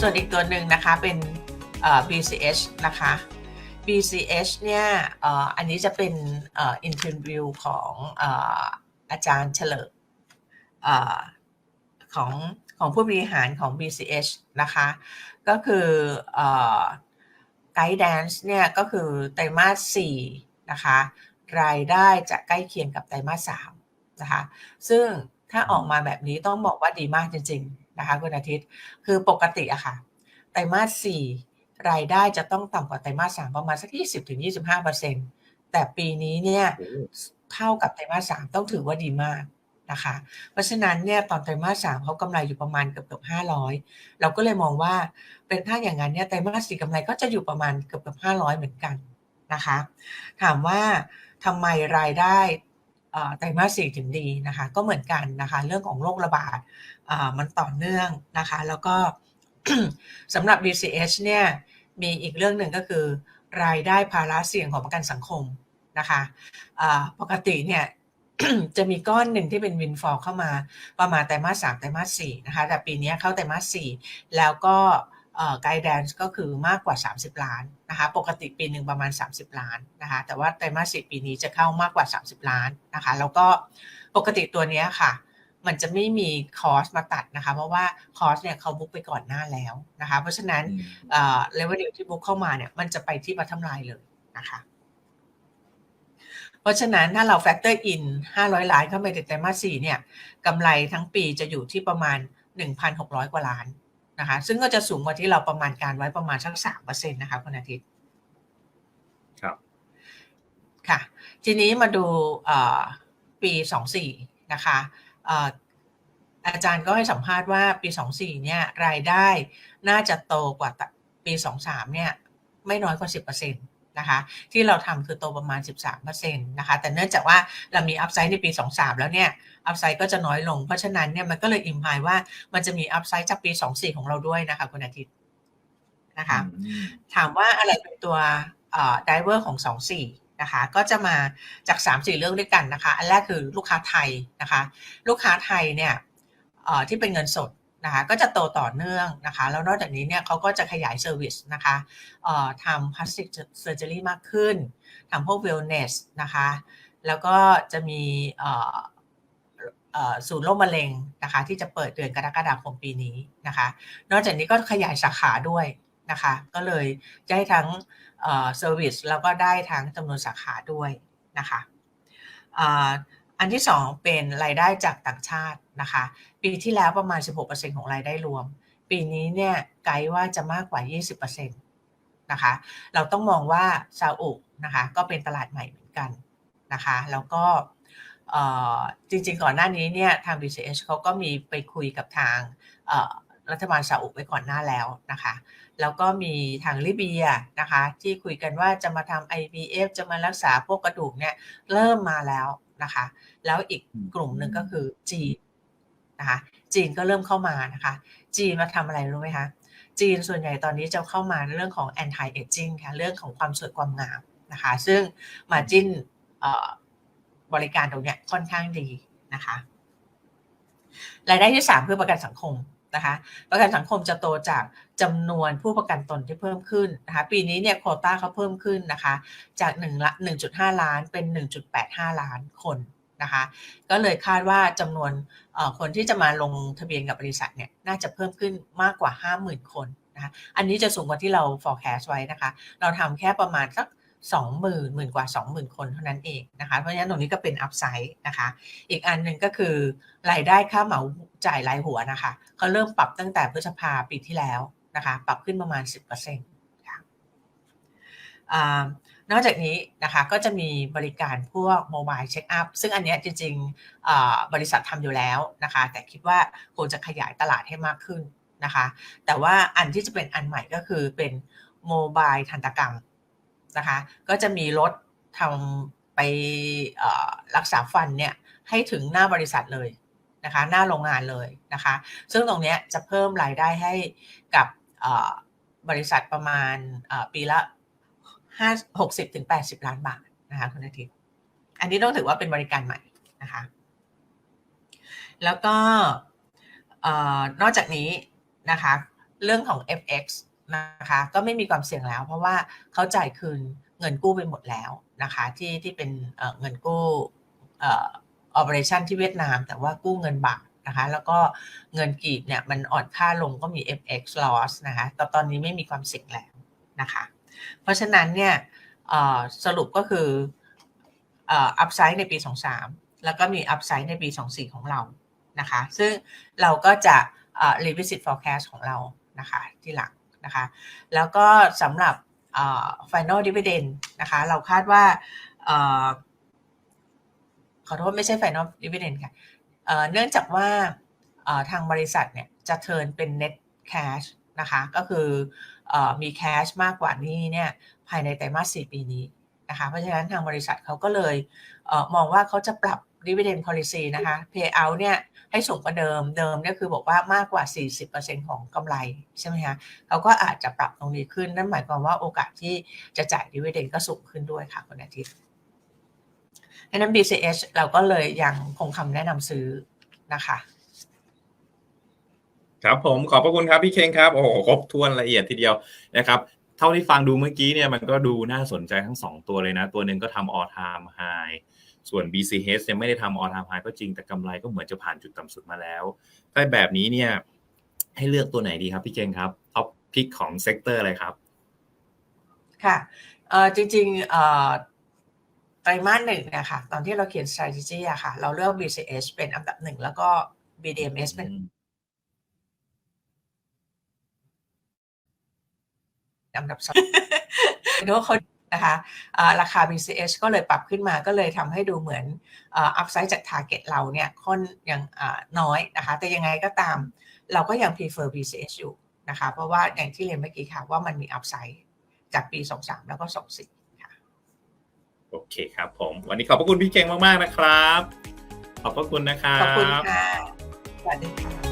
ส่วนอีกตัวหนึ่งนะคะเป็น BCH นะคะ BCH เนี่ยอันนี้จะเป็นอ่อ interview ของอาจารย์เฉลิมของของผู้บริหารของ BCH นะคะ ก็คือเอ่อ Guidance เนี่ยก็คือไตรมาส4นะคะ รายได้จะใกล้เคียงกับไตรมาส3นะคะ ซึ่งถ้าออกมาแบบนี้ต้องบอกว่าดีมากจริง ๆ นะคะคุณอาทิตย์ คือปกติอะค่ะ ไตรมาส4รายได้จะต้องต่ำกว่าไตรมาส3ประมาณสัก20-25%แต่ปีนี้เนี่ยโอ้เท่ากับไตรมาส3ต้องถือว่าดีมากนะคะ เพราะฉะนั้นเนี่ยตอนไตรมาส3เขากำไรอยู่ประมาณเกือบเกือบ500เราก็เลยมองว่าเป็นถ้าอย่างนั้นเนี่ยไตรมาส4กำไรก็จะอยู่ประมาณเกือบเกือบ500เหมือนกันนะคะ ถามว่าทำไมรายได้เอ่อ ไตรมาส4ถึงดีนะคะ ก็เหมือนกันนะคะ เรื่องของโรคระบาดมันต่อเนื่องนะคะ แล้วก็สำหรับ BCH เนี่ยมีอีกเรื่องหนึ่งก็คือ รายได้ภาระเสี่ยงของประกันสังคมนะคะอ่าปกติเนี่ยจะมีก้อนหนึ่งที่เป็นวินฟอลเข้ามาประมาณไตรมาสสามไตรมาสสี่นะคะแต่ปีนี้เข้าไตรมาสสี่แล้วก็ไกด์แดนซ์ก็คือมากกว่า 30 ล้าน นะคะปกติปีหนึ่งประมาณ 30 ล้านนะคะแต่ว่าไตรมาสสี่ปีนี้จะเข้ามากกว่า 30 ล้านนะคะแล้วก็ปกติตัวเนี้ยค่ะ มันจะไม่มีคอสมาตัดนะคะเพราะว่าคอสเนี่ยเขาบุ๊กไปก่อนหน้าแล้วนะคะเพราะฉะนั้นอืมเอ่อ revenue ที่บุ๊กเข้ามาเนี่ยมันจะไปที่ bottom line เลยนะคะเพราะฉะนั้นถ้าเรา factor in 500 ล้านเข้าไปในไตรมาส4เนี่ยกำไรทั้งปีจะอยู่ที่ประมาณ 1,600 กว่าล้าน นะคะซึ่งก็จะสูงกว่าที่เราประมาณการไว้ประมาณสัก3%นะคะคุณอาทิตย์ครับค่ะ ทีนี้มาดูเอ่อปี24นะคะเอ่ออาจารย์ก็ให้สัมภาษณ์ว่าปี24เนี่ยรายได้น่าจะโตกว่าปี23เนี่ยไม่น้อยกว่า10%นะคะที่เราทำคือโตประมาณ 13%นะคะแต่เนื่องจากว่าเรามีอัพไซด์ในปี 23 แล้วเนี่ยอัพไซด์ก็จะน้อยลง เพราะฉะนั้นเนี่ยมันก็เลยอิมพายว่ามันจะมีอัพไซด์จากปี 24 ของเราด้วยนะคะคุณอาทิตย์นะคะอืมถามว่าอะไรเป็นตัวไดเวอร์ของ 24 นะคะก็จะมาจาก 3-4 เรื่องด้วยกันนะคะ อันแรกคือลูกค้าไทยนะคะ ลูกค้าไทยเนี่ยเอ่อที่เป็นเงินสด นะคะก็จะโตต่อเนื่องนะคะ แล้วนอกจากนี้เนี่ยเขาก็จะขยายเซอร์วิสนะคะเอ่อทำพลาสติกเซอร์เจอรี่มากขึ้นทำพวกเวลเนสนะคะแล้วก็จะมีเอ่อเอ่อศูนย์โรคมะเร็งนะคะที่จะเปิดเดือนกรกฎาคมปีนี้นะคะ นอกจากนี้ก็ขยายสาขาด้วยนะคะ ก็เลยจะให้ทั้งเซอร์วิสแล้วก็ได้ทั้งจำนวนสาขาด้วยนะคะ อันที่สองเป็นรายได้จากต่างชาตินะคะ ปีที่แล้วประมาณ 16%ของรายได้รวม ปีนี้เนี่ยไกด์ว่าจะมากกว่า 20%นะคะ เราต้องมองว่าซาอุนะคะก็เป็นตลาดใหม่เหมือนกันนะคะ แล้วก็จริงๆก่อนหน้านี้เนี่ยทาง BCH เขาก็มีไปคุยกับทางรัฐบาลซาอุไว้ก่อนหน้าแล้วนะคะ แล้วก็มีทางลิเบียนะคะ ที่คุยกันว่าจะมาทำ IVF จะมารักษาพวกกระดูกเนี่ยเริ่มมาแล้ว นะคะ แล้วอีกกลุ่มหนึ่งก็คือจีนนะคะจีนก็เริ่มเข้ามานะคะ จีนมาทำอะไรรู้ไหมคะ จีนส่วนใหญ่ตอนนี้จะเข้ามาในเรื่องของ anti aging ค่ะเรื่องของความสวยความงามนะคะ ซึ่งมาจิ้นบริการตรงเนี้ยค่อนข้างดีนะคะรายได้ที่สามเพื่อประกันสังคม นะคะประกันสังคมจะโตจากจำนวนผู้ประกันตนที่เพิ่มขึ้นนะคะปีนี้เนี่ยโควต้าเขาเพิ่มขึ้นนะคะจาก1ละ1.5 ล้านเป็น 1.85 ล้านคนนะคะก็เลยคาดว่าจำนวนคนที่จะมาลงทะเบียนกับบริษัทเนี่ยน่าจะเพิ่มขึ้นมากกว่า 50,000 คนนะคะอันนี้จะสูงกว่าที่เรา forecast ไว้นะคะ เราทำแค่ประมาณสัก 20,000หมื่นกว่า 20,000 คนเท่านั้นเองนะคะ เพราะฉะนั้นตรงนี้ก็เป็น upside นะคะ อีกอันหนึ่งก็คือรายได้ค่าเหมาจ่ายรายหัวนะคะเขาเริ่มปรับตั้งแต่พฤษภาปีที่แล้วนะคะ ปรับขึ้นประมาณ 10%ค่ะนอกจากนี้นะคะก็จะมีบริการพวกโมบายเช็คอัพซึ่งอันนี้จริงๆบริษัททำอยู่แล้วนะคะ แต่คิดว่าควรจะขยายตลาดให้มากขึ้นนะคะ แต่ว่าอันที่จะเป็นอันใหม่ก็คือเป็นโมบายทันตกรรม นะคะ ก็จะมีรถทำไปรักษาฟันเนี่ยให้ถึงหน้าบริษัทเลยนะคะหน้าโรงงานเลยนะคะ ซึ่งตรงนี้จะเพิ่มรายได้ให้กับบริษัทประมาณปีละห้าหกสิบถึงแปดสิบล้านบาทนะคะคุณอาทิตย์อันนี้ต้องถือว่าเป็นบริการใหม่นะคะแล้วก็นอกจากนี้นะคะเรื่องของ FX นะคะ ก็ไม่มีความเสี่ยงแล้ว เพราะว่าเขาจ่ายคืนเงินกู้ไปหมดแล้วนะคะ ที่ที่เป็นเเงินกู้ออ operation ที่เวียดนาม แต่ว่ากู้เงินบาทนะคะ แล้วก็เงินกีบเนี่ยมันอ่อนค่าลงก็มี FX loss นะคะแต่ตอนนี้ไม่มีความเสี่ยงแล้วนะคะ เพราะฉะนั้นเนี่ยสรุปก็คืออ่อ upside ในปี 23 แล้วก็มี upside ในปี 24 ของเรานะคะ ซึ่งเราก็จะ revisit forecast ของเรานะคะที่หลัง นะคะ แล้วก็สำหรับ final dividend นะคะ เราคาดว่าอขอโทษไม่ใช่ final dividend ค่ะเนื่องจากว่าทางบริษัทเนี่ยจะ turn เป็น net cash นะคะก็คืออมี cash มากกว่านี้เนี่ยภายในไตรมาส 4 ปีนี้นะคะเพราะฉะนั้นทางบริษัทเขาก็เลยเออมองว่าเขาจะปรับ dividend policy นะคะ payout เนี่ยให้สูงกว่าเดิมเดิมเนี่ยคือบอกว่ามากกว่า 40%ของกำไรใช่ไหมคะเขาก็อาจจะปรับตรงนี้ขึ้น นั่นหมายความว่าโอกาสที่จะจ่าย dividend ก็สูงขึ้นด้วยค่ะคุณอาทิตย์ดังนั้น BCH เราก็เลยยังคงคำแนะนำซื้อนะคะ ครับผมขอบพระคุณครับพี่เคงครับโอ้โหครบถ้วนละเอียดทีเดียวนะครับเท่าที่ฟังดูเมื่อกี้เนี่ยมันก็ดูน่าสนใจทั้งสองตัวเลยนะ ตัวหนึ่งก็ทำ all time high ส่วน BCH ยังไม่ได้ทำ all time high ก็จริงแต่กำไรก็เหมือนจะผ่านจุดต่ำสุดมาแล้ว ถ้าแบบนี้เนี่ยให้เลือกตัวไหนดีครับพี่เคงครับท็อปพิกของเซกเตอร์อะไรครับ ค่ะเอ่อจริงๆเอ่อไตรมาสหนึ่งเนะคะตอนที่เราเขียน strategy อะค่ะ เราเลือก BCH เป็นอันดับหนึ่งแล้วก็ BDMs เป็นอันดับสองเพราะว่าเขา นะคะเอ่อราคา BCH ก็เลยปรับขึ้นมาก็เลยทำให้ดูเหมือนเอ่อ upside จาก target เราเนี่ยค่อนยังอ่าน้อยนะคะ แต่ยังไงก็ตามเราก็ยัง prefer BCH อยู่นะคะ เพราะว่าอย่างที่เรียนเมื่อกี้ค่ะว่ามันมี upside จากปี 23 แล้วก็ 24 ค่ะ โอเคครับผม วันนี้ขอบพระคุณพี่เก่งมาก ๆ นะครับ ขอบพระคุณนะครับ ขอบคุณค่ะสวัสดีค่ะ